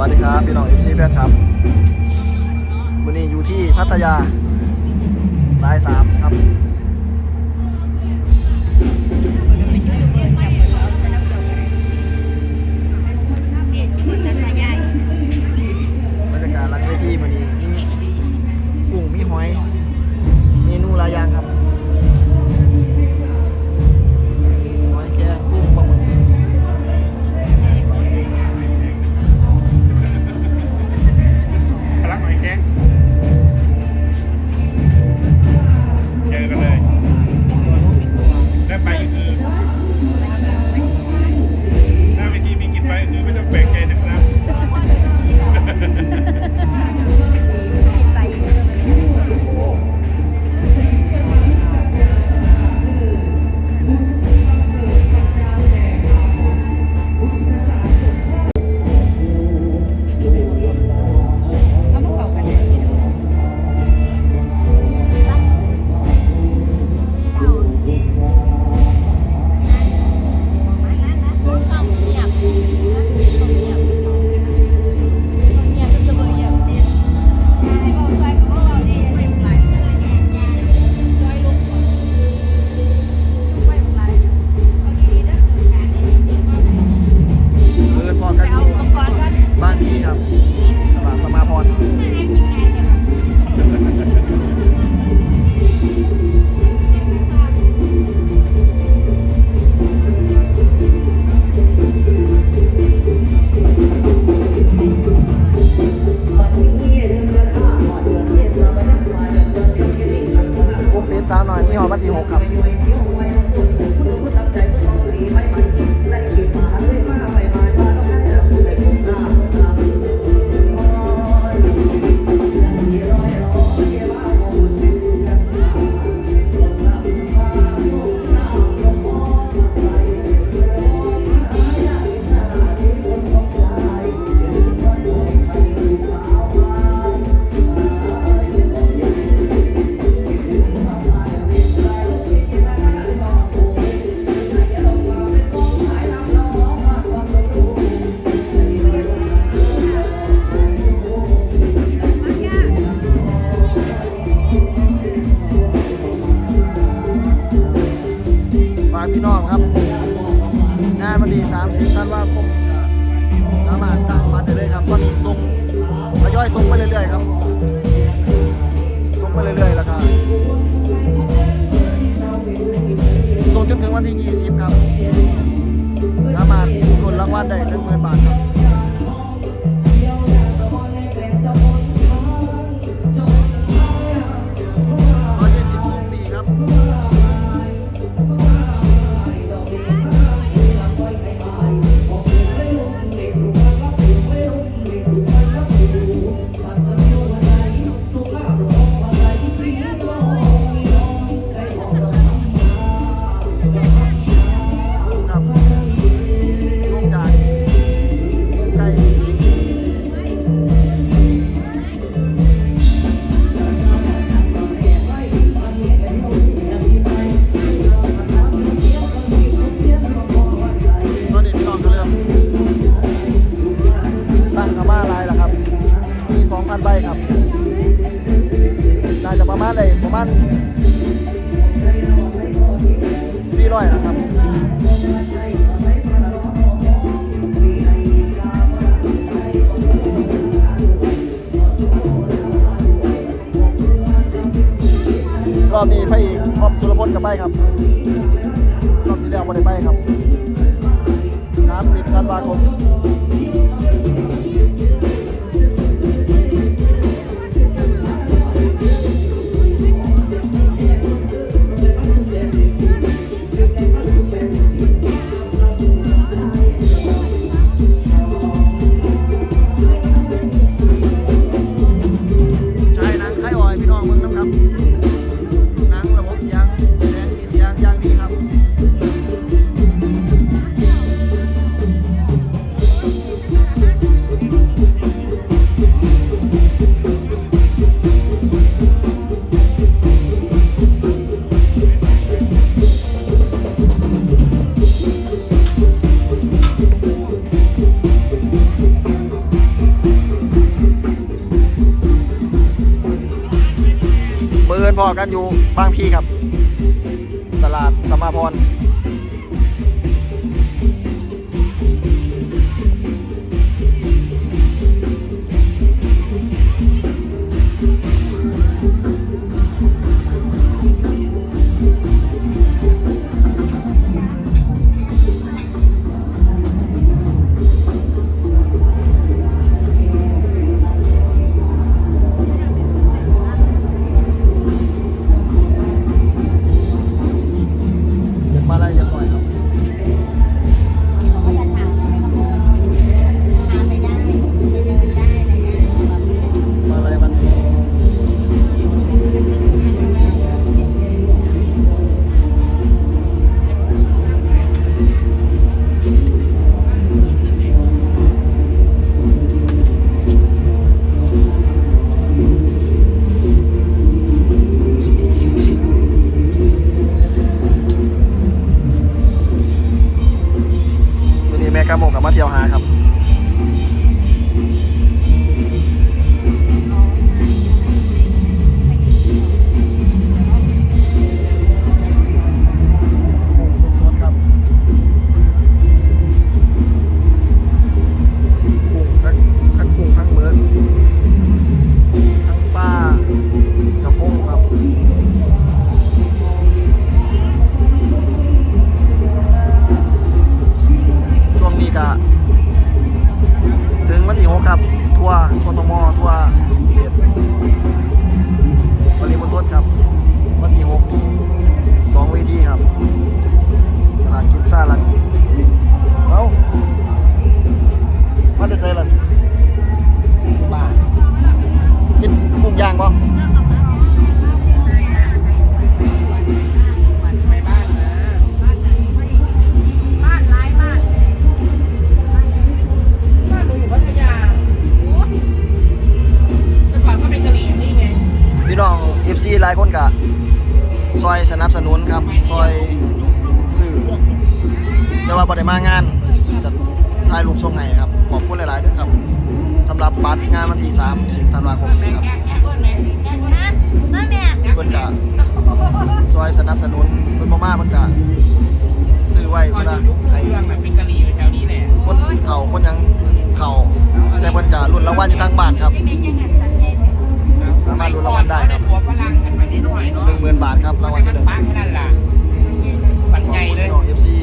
วัสดีครับ พี่น้องเอฟซีแฟนครับวันนี้อยู่ที่พัทยาสายสามครับามารถสั่งบัตรได้เลยครับตอนนี้ส่งทยอยส่งไปเรื่อยๆครับส่งไปเรื่อยๆแล้วก็ส่งจนถึงวันที่ 20 ครับสามารถกดรางวัลได้1 0,000บาทครับ รอบนี้ไปอีกพร้อมสุรพลกับไปครับรอบที่แล้วไม่ได้ไปครับ30ธันวาคม กันอยู่บางพีครับ ตลาดสมาพร ทั่วกทมทั่วเขตปริมณฑลครับ วันที่หกนี้สองเวทีครับตลาดกินซ่าลังสิตเอ้ามาได้ใส่ลัน FC หลายคนกะซอยสนับสนุนครับซอยซื้อแต่ว่าบ่ได้มางานแต่ถ่ายรูปส่งให้ครับ ขอบคุณหลายๆด้วยครับสำหรับบัตรงานวันที่30ธันวาคมนี้ครับเพิ่นกะซอยสนับสนุนเพิ่นบ่มาเพิ่นกะซื้อไว้ก่อเพิ่นนอยู่ว่ายุคให้เครื่อเป็นกะหรี่แถวนี้แหละคนเฒ่าคนยังเฒ่าแต่เพิ่นกะรุ่นรางวัลอยู่ทางบ้านครับ รถลุ้นรางวัลได้ครับหัวฝรั่งกันมานิดหน่อยเนาะหนึ่งหมื่นบาทครับรางวัลที่หนึ่งปักแค่นั้นล่ะปันใหญ่เลยน้องเอฟซี